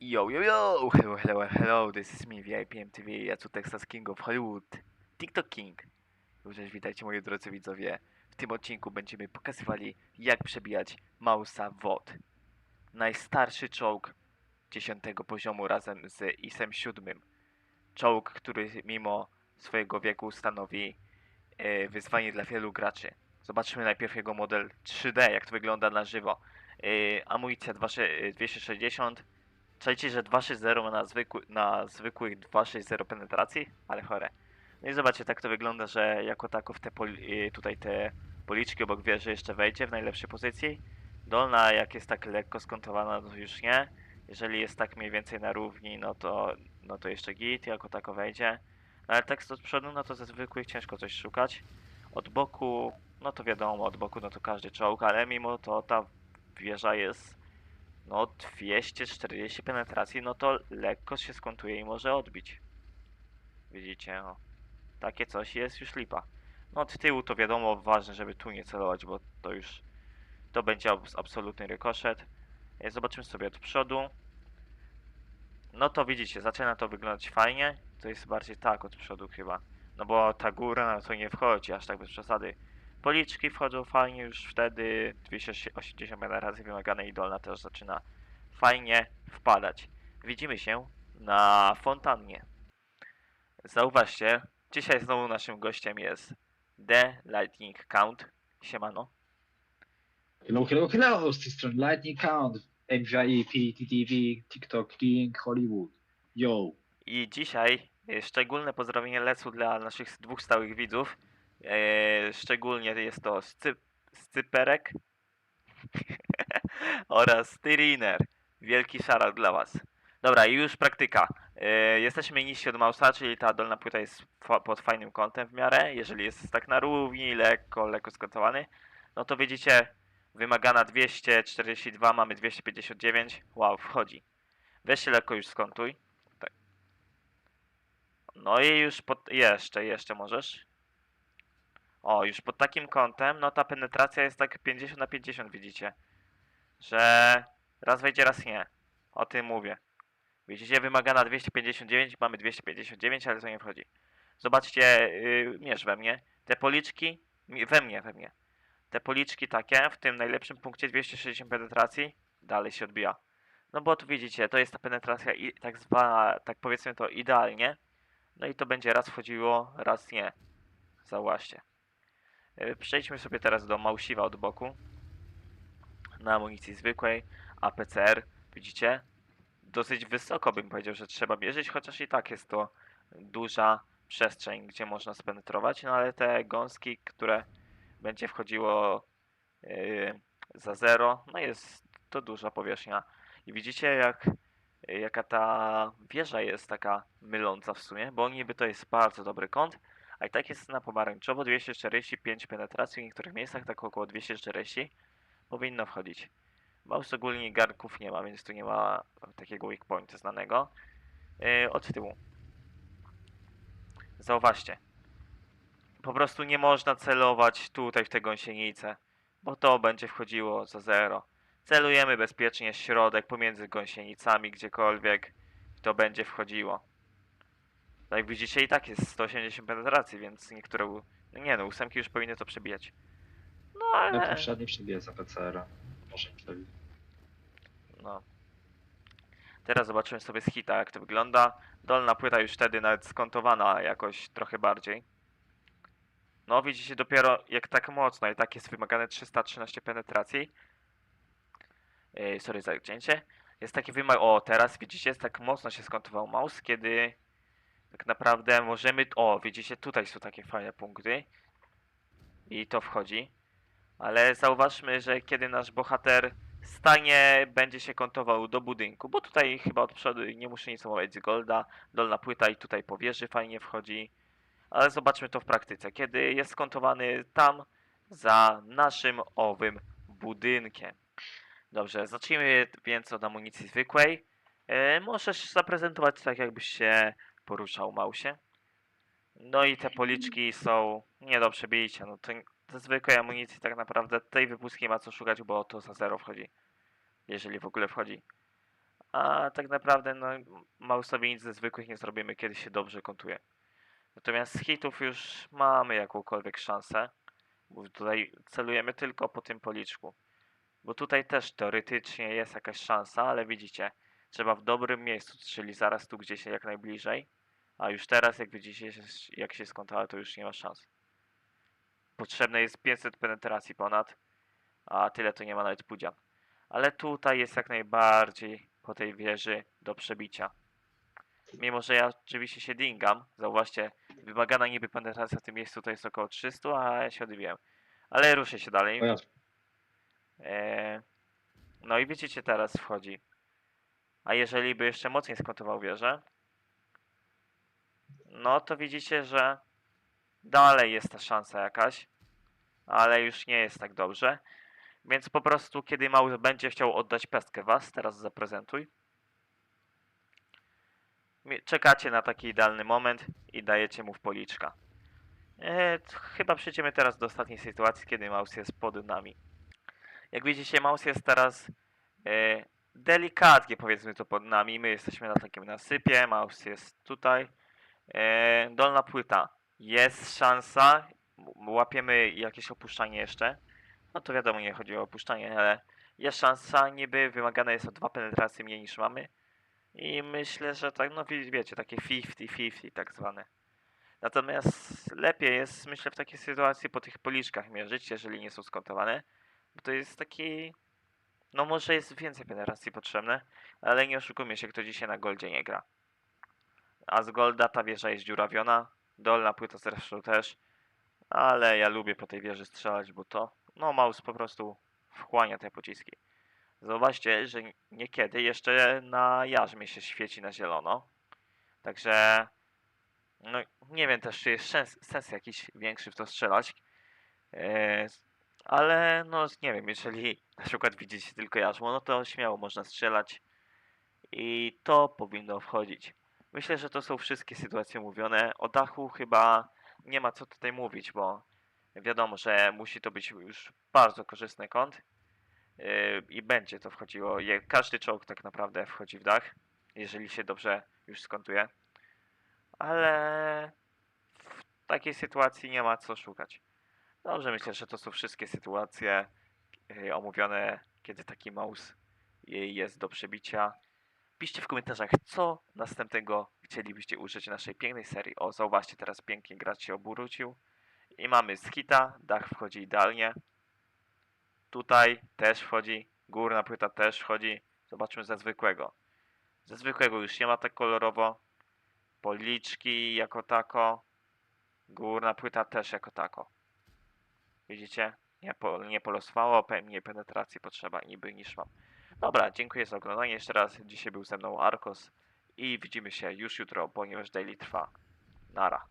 Yo, yo, yo! Hello, hello, hello, this is me, VIPM TV, ja tu Texas King of Hollywood, TikTok King. Cześć, witajcie moi drodzy widzowie. W tym odcinku będziemy pokazywali, jak przebijać Mausa WOD. Najstarszy czołg 10 poziomu razem z ISem 7. Czołg, który mimo swojego wieku stanowi e, wyzwanie dla wielu graczy. Zobaczmy najpierw jego model 3D, jak to wygląda na żywo. E, amunicja 2, 260, Czajcie, że 2.6.0 ma na, zwykły, na zwykłych 2.6.0 penetracji? Ale chore. No i zobaczcie, tak to wygląda, że jako tako w te poli, y, tutaj te policzki obok wieży jeszcze wejdzie w najlepszej pozycji. Dolna, jak jest tak lekko skontowana, to już nie. Jeżeli jest tak mniej więcej na równi, no to, no to jeszcze git, jako tako wejdzie. No ale tak od przodu, no to ze zwykłych ciężko coś szukać. Od boku, no to wiadomo, od boku no to każdy czołg, ale mimo to ta wieża jest no 240 penetracji, no to lekko się skontuje i może odbić. Widzicie, o. Takie coś jest już lipa. No od tyłu to wiadomo ważne, żeby tu nie celować, bo to już to będzie abs- absolutny rykoszet. E, Zobaczymy sobie od przodu. No to widzicie, zaczyna to wyglądać fajnie. To jest bardziej tak od przodu chyba. No bo ta góra to nie wchodzi aż tak bez przesady. Policzki wchodzą fajnie już wtedy, 280 razy wymagane i dolna też zaczyna fajnie wpadać. Widzimy się na fontannie. Zauważcie, dzisiaj znowu naszym gościem jest The Lightning Count. Siemano. Hello, hello, hello! Z tej strony Lightning Count, MVIP, TTV, TikTok King, Hollywood. Yo! I dzisiaj e, szczególne pozdrowienie lecą dla naszych dwóch stałych widzów. E, szczególnie jest to Scy Scyperek oraz Tyriner. Wielki szarat dla was. Dobra, i już praktyka. E, jesteśmy niżsi od mausa, czyli ta dolna płyta jest pod fajnym kątem w miarę. Jeżeli jest tak na równi, lekko, lekko skontowany, no to widzicie, wymagana 242, mamy 259. Wow, wchodzi. Weź się lekko już skontuj. Tak. No i już pod... jeszcze, jeszcze możesz. O, już pod takim kątem, no ta penetracja jest tak 50 na 50, widzicie. Że raz wejdzie, raz nie. O tym mówię. Widzicie, wymagana 259, mamy 259, ale to nie wchodzi. Zobaczcie, yy, mierz we mnie. Te policzki, we mnie, we mnie. Te policzki takie, w tym najlepszym punkcie 260 penetracji, dalej się odbija. No bo tu widzicie, to jest ta penetracja i tak zwana, tak powiedzmy to idealnie. No i to będzie raz wchodziło, raz nie. Zauważcie. Yy, Przejdźmy sobie teraz do małsiwa od boku. Na amunicji zwykłej, APCR, widzicie? Dosyć wysoko bym powiedział, że trzeba mierzyć, chociaż i tak jest to duża przestrzeń, gdzie można spenetrować, no ale te gąski, które będzie wchodziło yy, za zero, no jest to duża powierzchnia. I widzicie jak jaka ta wieża jest taka myląca w sumie, bo niby to jest bardzo dobry kąt, a i tak jest na pomarańczowo 245 penetracji, w niektórych miejscach tak około 240 powinno wchodzić. Maus ogólnie garnków nie ma, więc tu nie ma takiego weak pointu znanego. Yy, od tyłu. Zauważcie. Po prostu nie można celować tutaj w tę gąsienicę, bo to będzie wchodziło za zero. Celujemy bezpiecznie środek, pomiędzy gąsienicami, gdziekolwiek to będzie wchodziło. Tak jak widzicie i tak jest 180 penetracji, więc niektóre... u- No nie no, ósemki już powinny to przebijać. No No ale... to przedni przebije za PCR-a. Może przebić. No. Teraz zobaczymy sobie z hita, jak to wygląda. Dolna płyta już wtedy nawet skontowana jakoś trochę bardziej. No, widzicie dopiero jak tak mocno i tak jest wymagane 313 penetracji. Yy, sorry za cięcie. Jest taki wymag... O, teraz widzicie, jest tak mocno się skontował mouse, kiedy tak naprawdę możemy... O, widzicie, tutaj są takie fajne punkty. I to wchodzi. Ale zauważmy, że kiedy nasz bohater stanie, będzie się kontował do budynku, bo tutaj chyba od przodu nie muszę nic omawiać z Golda, dolna płyta i tutaj po wieży fajnie wchodzi, ale zobaczmy to w praktyce, kiedy jest skontowany tam za naszym owym budynkiem. Dobrze, zacznijmy więc od amunicji zwykłej. E, możesz zaprezentować tak, jakbyś się poruszał, Mausie. No i te policzki są nie do przebicia, no to ze zwykłej amunicji tak naprawdę tej wypustki ma co szukać, bo to za zero wchodzi. Jeżeli w ogóle wchodzi. A tak naprawdę, no, Mouse'owi nic ze zwykłych nie zrobimy, kiedy się dobrze kontuje. Natomiast z hitów już mamy jakąkolwiek szansę, bo tutaj celujemy tylko po tym policzku. Bo tutaj też teoretycznie jest jakaś szansa, ale widzicie, trzeba w dobrym miejscu, czyli zaraz tu gdzieś jak najbliżej. A już teraz, jak widzicie, jak się skontała, to już nie ma szans. Potrzebne jest 500 penetracji ponad, a tyle to nie ma nawet pudzian. Ale tutaj jest jak najbardziej po tej wieży do przebicia. Mimo, że ja oczywiście się dingam, zauważcie, wymagana niby penetracja w tym miejscu to jest około 300, a ja się odbiłem. Ale ruszę się dalej. Eee, no i widzicie, teraz wchodzi. A jeżeli by jeszcze mocniej skontował wieżę, no to widzicie, że dalej jest ta szansa jakaś, ale już nie jest tak dobrze. Więc po prostu, kiedy Maus będzie chciał oddać pestkę was, teraz zaprezentuj. Czekacie na taki idealny moment i dajecie mu w policzka. T- chyba przejdziemy teraz do ostatniej sytuacji, kiedy Maus jest pod nami. Jak widzicie, mouse jest teraz e, delikatnie powiedzmy to pod nami. My jesteśmy na takim nasypie, mouse jest tutaj. E, dolna płyta. Jest szansa. Łapiemy jakieś opuszczanie jeszcze. No to wiadomo, nie chodzi o opuszczanie, ale jest szansa. Niby wymagane jest o dwa penetracje mniej niż mamy. I myślę, że tak, no wie- wiecie, takie 50-50 tak zwane. Natomiast lepiej jest, myślę, w takiej sytuacji po tych policzkach mierzyć, jeżeli nie są skontowane. Bo to jest taki. No może jest więcej penetracji potrzebne, ale nie oszukujmy się, kto dzisiaj na Goldzie nie gra. A z Golda ta wieża jest dziurawiona, dolna płyta zresztą też, ale ja lubię po tej wieży strzelać, bo to, no mouse po prostu wchłania te pociski. Zauważcie, że niekiedy jeszcze na jarzmie się świeci na zielono, także no nie wiem też, czy jest sens, sens jakiś większy w to strzelać. Eee, ale no nie wiem, jeżeli na przykład widzicie tylko jarzmo, no to śmiało można strzelać i to powinno wchodzić. Myślę, że to są wszystkie sytuacje mówione. O dachu chyba nie ma co tutaj mówić, bo wiadomo, że musi to być już bardzo korzystny kąt yy, i będzie to wchodziło. Każdy czołg tak naprawdę wchodzi w dach, jeżeli się dobrze już skontuje. Ale w takiej sytuacji nie ma co szukać. Dobrze, myślę, że to są wszystkie sytuacje yy, omówione, kiedy taki mouse yy, jest do przebicia. Piszcie w komentarzach, co następnego chcielibyście użyć naszej pięknej serii. O, zauważcie, teraz pięknie gracz się obrócił. I mamy skita, dach wchodzi idealnie. Tutaj też wchodzi, górna płyta też wchodzi. Zobaczmy ze zwykłego. Ze zwykłego już nie ma tak kolorowo. Policzki jako tako. Górna płyta też jako tako. Widzicie? Nie, po, nie polosowało, mniej penetracji potrzeba niby niż mam. Dobra, dziękuję za oglądanie jeszcze raz. Dzisiaj był ze mną Arkos i widzimy się już jutro, ponieważ daily trwa. Nara.